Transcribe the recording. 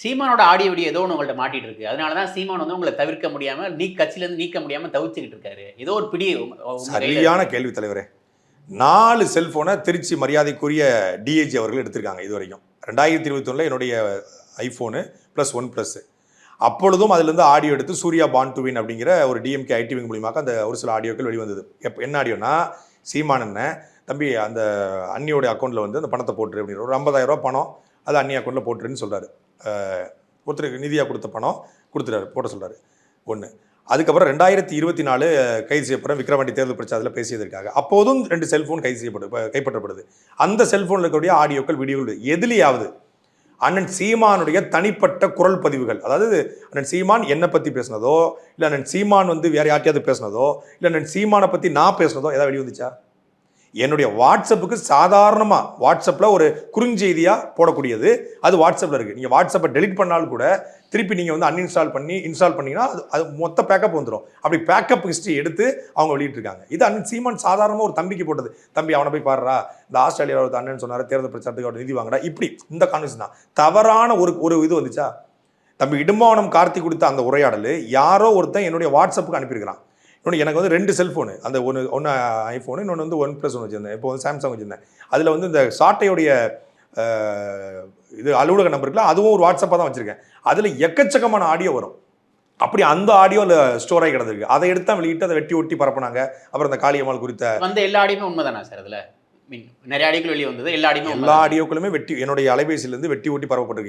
சீமானோட audio video ஏதோ ஒன்று உங்கள்ட்ட மாட்டிட்டு இருக்கு அதனால தான் சீமான் வந்து உங்களை தவிர்க்க முடியாமல் நீ கட்சியிலேருந்து நீக்க முடியாமல் தவிச்சுக்கிட்டு இருக்காரு. ஏதோ ஒரு பிடி சரியான கேள்வி தலைவரே. நாலு செல்போனை திருச்சி மரியாதைக்குரிய டிஏஜி அவர்கள் எடுத்திருக்காங்க இது வரைக்கும் ரெண்டாயிரத்தி இருபத்தி என்னுடைய ஐஃபோனு ப்ளஸ் ஒன் ப்ளஸ்ஸு அப்பொழுதும் அதுலேருந்து ஆடியோ எடுத்து சூர்யா பான் அப்படிங்கிற ஒரு டிஎம்கே ஐடி விங் மூலியமாக அந்த ஒரு சில ஆடியோக்கள் வெளிவந்தது. எப்போ என்ன ஆடியோனா சீமான் தம்பி அந்த அண்ணியோட அக்கௌண்ட்டில் வந்து அந்த பணத்தை போட்டுரு அப்படின்னு ஒரு 50000 ரூபாய் பணம் அது அண்ணி அக்கௌண்ட்டில் போட்டுருன்னு சொல்கிறாரு ஒருத்தருக்கு நிதியாக கொடுத்த பணம் கொடுத்துட்டாரு போட்ட சொல்கிறாரு ஒன்று அதுக்கப்புறம் ரெண்டாயிரத்தி இருபத்தி நாலு கைது செய்யப்பட விக்ரவாண்டி தேர்தல் பிரச்சாரத்தில் பேசியதற்காக. அப்போதும் ரெண்டு செல்ஃபோன் கைது செய்யப்படு கைப்பற்றப்படுது. அந்த செல்ஃபோனில் இருக்கக்கூடிய ஆடியோக்கள் வீடியோக்கள் எதுலையாவது அண்ணன் சீமானுடைய தனிப்பட்ட குரல் பதிவுகள் அதாவது அண்ணன் சீமான் என்னை பற்றி பேசுனதோ இல்லை அண்ணன் சீமான் வந்து வேறு யார்ட்டையாவது பேசுனதோ இல்லை அண்ணன் சீமானை பற்றி நான் பேசுனதோ ஏதாவது வெளியே வந்துச்சா? என்னுடைய வாட்ஸ்அப்புக்கு சாதாரணமாக வாட்ஸ்அப்பில் ஒரு குறுஞ்செய்தியாக போடக்கூடியது. அது வாட்ஸ்அப்பில் இருக்குது நீங்கள் வாட்ஸ்அப்பை டெலிட் பண்ணாலும் கூட திருப்பி நீங்கள் வந்து அன்இன்ஸ்டால் பண்ணி இன்ஸ்டால் பண்ணிங்கன்னா அது அது மொத்த பேக்கப் வந்துடும் அப்படி பேக்கப் ஹிஸ்ட்ரி எடுத்து அவங்க வெளியிட்டிருக்காங்க. இது அண்ணன் சீமான் சாதாரணமாக ஒரு தம்பிக்கு போட்டது. தம்பி அவனை போய் பாடுறா இந்த ஆஸ்திரேலியாவில் ஒரு அண்ணன் சொன்னார் தேர்தல் பிரச்சாரத்துக்கு அவர் நிதி வாங்கடா. இப்படி இந்த கான்வெர்சேஷன் தான். தவறான ஒரு ஒரு இது வந்துச்சா? தம்பி இடும்பாவனம் கார்த்தி கொடுத்த அந்த உரையாடல் யாரோ ஒருத்தன் என்னுடைய வாட்ஸ்அப்புக்கு அனுப்பியிருக்கிறான். இன்னொன்று எனக்கு வந்து ரெண்டு செல்ஃபோனு அந்த ஒன்று ஒன்று ஐஃபோனு இன்னொன்று வந்து ஒன் ப்ளஸ் ஒன்று வச்சுருந்தேன். இப்போ வந்து சாம்சங் வச்சுருந்தேன். அதில் வந்து இந்த சாட்டையுடைய இது அலுவலக நம்பர் இருக்குல்ல அதுவும் ஒரு வாட்ஸ்அப்பாக தான் வச்சுருக்கேன். அதில் எக்கச்சக்கமான ஆடியோ வரும். அப்படி அந்த ஆடியோவில் ஸ்டோர் ஆகி கிடந்திருக்கு. அதை எடுத்து தான் வெளியிட்டு அதை வெட்டி ஒட்டி பரப்புனாங்க. அப்புறம் இந்த காளியம்மாள் குறித்த வந்த எல்லா ஆடியுமே உண்மைதானா சார் அதுல? நிறைய ஆடியோக்கள் வெளியே வந்தது எல்லா ஆடியுமே எல்லா? ஆடியோக்களுமே வெட்டி என்னுடைய அலைபேசியிலேருந்து வெட்டி ஒட்டி பரப்பப்பட்டிருக்கு.